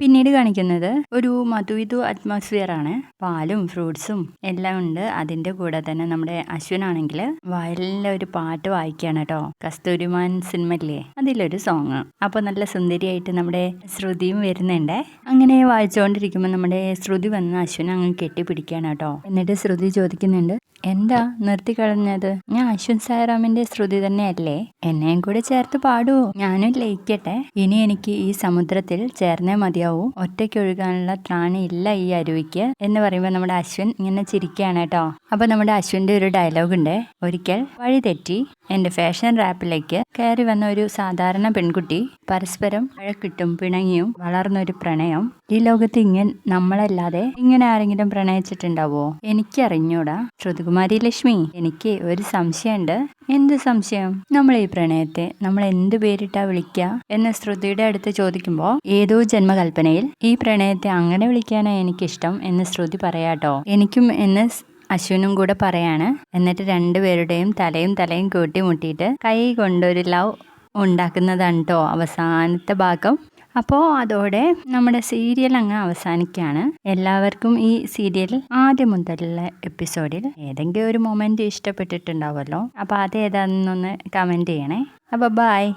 പിന്നീട് കാണിക്കുന്നത് ഒരു മധുവിധു അറ്റ്മോസ്ഫിയർ ആണ്. പാലും ഫ്രൂട്ട്സും എല്ലാം ഉണ്ട്. അതിന്റെ കൂടെ തന്നെ നമ്മുടെ അശ്വിനാണെങ്കിൽ വയലിലെ ഒരു പാട്ട് വായിക്കുകയാണ് കേട്ടോ കസ്തൂരിമാൻ സിനിമയില്ലേ അതിലൊരു സോങ് അപ്പൊ നല്ല സുന്ദരിയായിട്ട് നമ്മുടെ ശ്രുതിയും വരുന്നുണ്ട്. അങ്ങനെ വായിച്ചുകൊണ്ടിരിക്കുമ്പോൾ നമ്മുടെ ശ്രുതി വന്ന് അശ്വിൻ അങ്ങ് കെട്ടിപ്പിടിക്കുകയാണ് കേട്ടോ എന്നിട്ട് ശ്രുതി ചോദിക്കുന്നുണ്ട് എന്താ നിർത്തി കളഞ്ഞത്? ഞാൻ അശ്വിൻ സായറാമിന്റെ ശ്രുതി തന്നെയല്ലേ? എന്നെയും കൂടെ ചേർത്ത് പാടുവോ ഞാനും ലയിക്കട്ടെ. ഇനി എനിക്ക് ഈ സമുദ്രത്തിൽ ചേർന്നേ മതിയാവൂ. ഒറ്റയ്ക്കൊഴുകാനുള്ള ത്രാണി ഇല്ല ഈ അരുവിക്ക് എന്ന് പറയുമ്പോൾ നമ്മുടെ അശ്വിൻ ഇങ്ങനെ ചിരിക്കുകയാണ് കേട്ടോ. അപ്പൊ നമ്മുടെ അശ്വിന്റെ ഒരു ഡയലോഗ് ഉണ്ട്. ഒരിക്കൽ വഴി തെറ്റി എന്റെ ഫാഷൻ റാപ്പിലേക്ക് കയറി വന്ന ഒരു സാധാരണ പെൺകുട്ടി പരസ്പരം വഴക്കിട്ടും പിണങ്ങിയും വളർന്നൊരു പ്രണയം. ഈ ലോകത്ത് ഇങ്ങനെ നമ്മളല്ലാതെ ഇങ്ങനെ ആരെങ്കിലും പ്രണയിച്ചിട്ടുണ്ടാവോ? എനിക്കറിഞ്ഞൂടാ ശ്രുതികുമാരി ലക്ഷ്മി എനിക്ക് ഒരു സംശയമുണ്ട്. എന്ത് സംശയം? നമ്മൾ ഈ പ്രണയത്തെ നമ്മൾ എന്ത് പേരിട്ടാ വിളിക്കുക എന്ന് ശ്രുതിയുടെ അടുത്ത് ചോദിക്കുമ്പോൾ ഏതോ ജന്മകൽപ്പനയിൽ ഈ പ്രണയത്തെ അങ്ങനെ വിളിക്കാനാ എനിക്കിഷ്ടം എന്ന് ശ്രുതി പറയാട്ടോ. എനിക്കും എന്ന് അശ്വിനും കൂടെ പറയാണ്. എന്നിട്ട് രണ്ടുപേരുടെയും തലയും തലയും കൂട്ടിമുട്ടിയിട്ട് കൈ കൊണ്ടൊരു ലവ് ഉണ്ടാക്കുന്നതാണ് കേട്ടോ അവസാനത്തെ ഭാഗം. അപ്പോൾ അതോടെ നമ്മുടെ സീരിയൽ അങ്ങ് അവസാനിക്കുകയാണ് എല്ലാവർക്കും ഈ സീരിയൽ ആദ്യം മുതലുള്ള എപ്പിസോഡിൽ ഏതെങ്കിലും ഒരു മൊമെന്റ് ഇഷ്ടപ്പെട്ടിട്ടുണ്ടാവുമല്ലോ. അപ്പോൾ അത് ഏതാണെന്നൊന്ന് കമന്റ് ചെയ്യണേ. അപ്പോൾ ബായ്